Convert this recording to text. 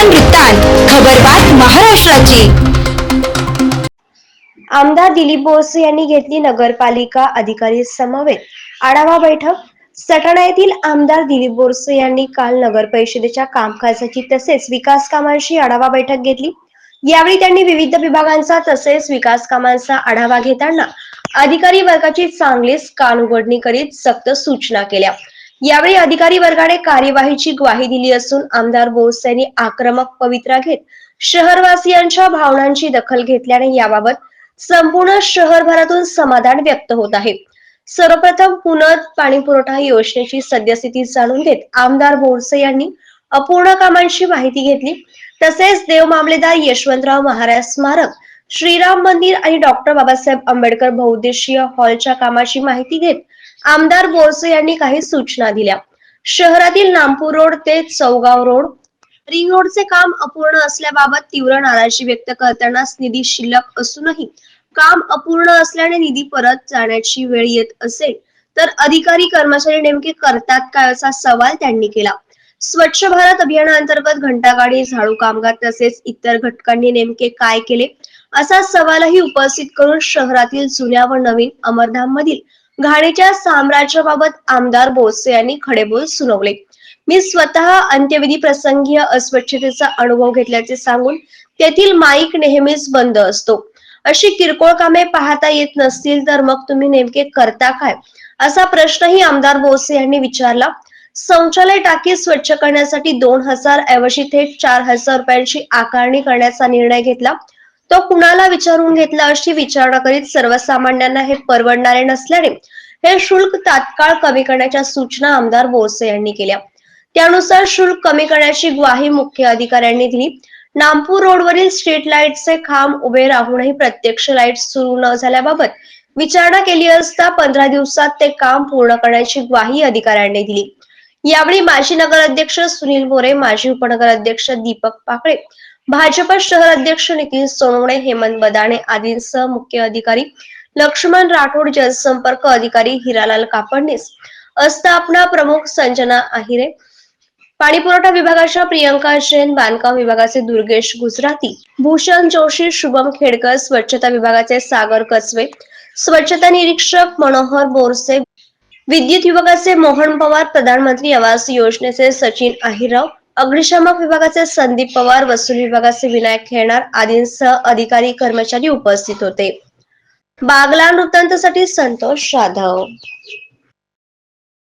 बागलान वृत्तांत खबरबात महाराष्ट्राची. आमदार दिलीप बोरसे यांनी घेतली नगरपालिका अधिकारी समवेत. आढावा बैठक. सटाणा येथील आमदार दिलीप बोरसे यांनी काल नगर परिषदेच्या कामकाजाची तसेच विकास कामांशी आढावा बैठक घेतली. यावेळी त्यांनी विविध विभागांचा तसेच विकास कामांचा आढावा घेताना अधिकारी वर्गाची चांगलीच कान उघडणी करीत सक्त सूचना केल्या. यावेळी अधिकारी वर्गाने कार्यवाहीची ग्वाही दिली असून आमदार बोस यांनी आक्रमक पवित्रा घेत शहरवासियांच्या भावनांची दखल घेतल्याने याबाबत संपूर्ण शहरभरातून समाधान व्यक्त होत आहे. सर्वप्रथम पुनर् पाणी पुरवठा योजनेची सद्यस्थिती जाणून घेत आमदार बोरसे यांनी अपूर्ण कामांची माहिती घेतली. तसेच देव मामलेदार यशवंतराव महाराज स्मारक श्रीराम मंदिर आणि डॉक्टर बाबासाहेब आंबेडकर बहुद्देशीय हॉलच्या कामाची माहिती घेत आमदार बोरसे यांनी काही सूचना दिल्या. शहरातील नामपूर रोड ते चौगाव रोड रिंग रोडचे काम अपूर्ण असल्याबाबत तीव्र नाराजी व्यक्त करतानाच निधी शिल्लक असूनही काम अपूर्ण असल्याने निधी परत जाण्याची वेळ येत असेल तर अधिकारी कर्मचारी नेमके करतात काय असा सवाल त्यांनी केला. स्वच्छ भारत अभियानाअंतर्गत घंटागाडी झाडू कामगार तसेच इतर घटकांनी नेमके काय केले? असा सवालही उपस्थित करून शहरातील जुन्या व नवीन अमरधाम मधील घाणीच्या साम्राज्याबाबत आमदार बोसे यांनी खडेबोल सुनावले. मी स्वतः अंत्यविधी प्रसंगी अस्वच्छतेचा अनुभव घेतल्याचे सांगून तेथील माईक नेहमीच बंद असतो. अशी किरकोळ कामे पाहता येत नसतील तर मग तुम्ही नेमके करता काय? असा प्रश्नही आमदार बोसे यांनी विचारला. शौचालय टाकी स्वच्छ करण्यासाठी दोन हजार ऐवजी थेट चार हजार रुपयांची आकारणी करण्याचा निर्णय घेतला. तो कुणाला विचारून घेतला अशी विचारणा करीत सर्वसामान्यांना हे परवडणारे नसल्याने हे शुल्क तात्काळ कमी करण्याच्या सूचना आमदार बोरसे यांनी केल्या. त्यानुसार शुल्क कमी करण्याची ग्वाही मुख्य अधिकाऱ्यांनी दिली. नामपूर रोडवरील स्ट्रीट लाईटचे खांब उभे राहूनही प्रत्यक्ष लाइट सुरू न झाल्याबाबत विचारणा केली असता पंधरा दिवसात ते काम पूर्ण करण्याची ग्वाही अधिकाऱ्यांनी दिली. यावेळी माजी नगराध्यक्ष सुनील बोरे माजी उपनगराध्यक्ष दीपक पाकळे भाजप शहर अध्यक्ष नितीन सोनवणे हेमंत बदाणे आदींसह मुख्य अधिकारी लक्ष्मण राठोड जनसंपर्क अधिकारी हिरालाल कापडणीस अस्थापना प्रमुख संजना आहिरे पाणी पुरवठा विभागाच्या प्रियंका जैन बांधकाम विभागाचे दुर्गेश गुजराती भूषण जोशी शुभम खेडकर स्वच्छता विभागाचे सागर कचवे स्वच्छता निरीक्षक मनोहर बोरसे विद्युत विभागाचे मोहन पवार प्रधानमंत्री आवास योजनेचे सचिन आहिरराव अग्निशामक विभागाचे संदीप पवार वसूल विभागाचे विनायक खेळणार आदींसह अधिकारी कर्मचारी उपस्थित होते. बागला वृत्तांतासाठी संतोष जाधव.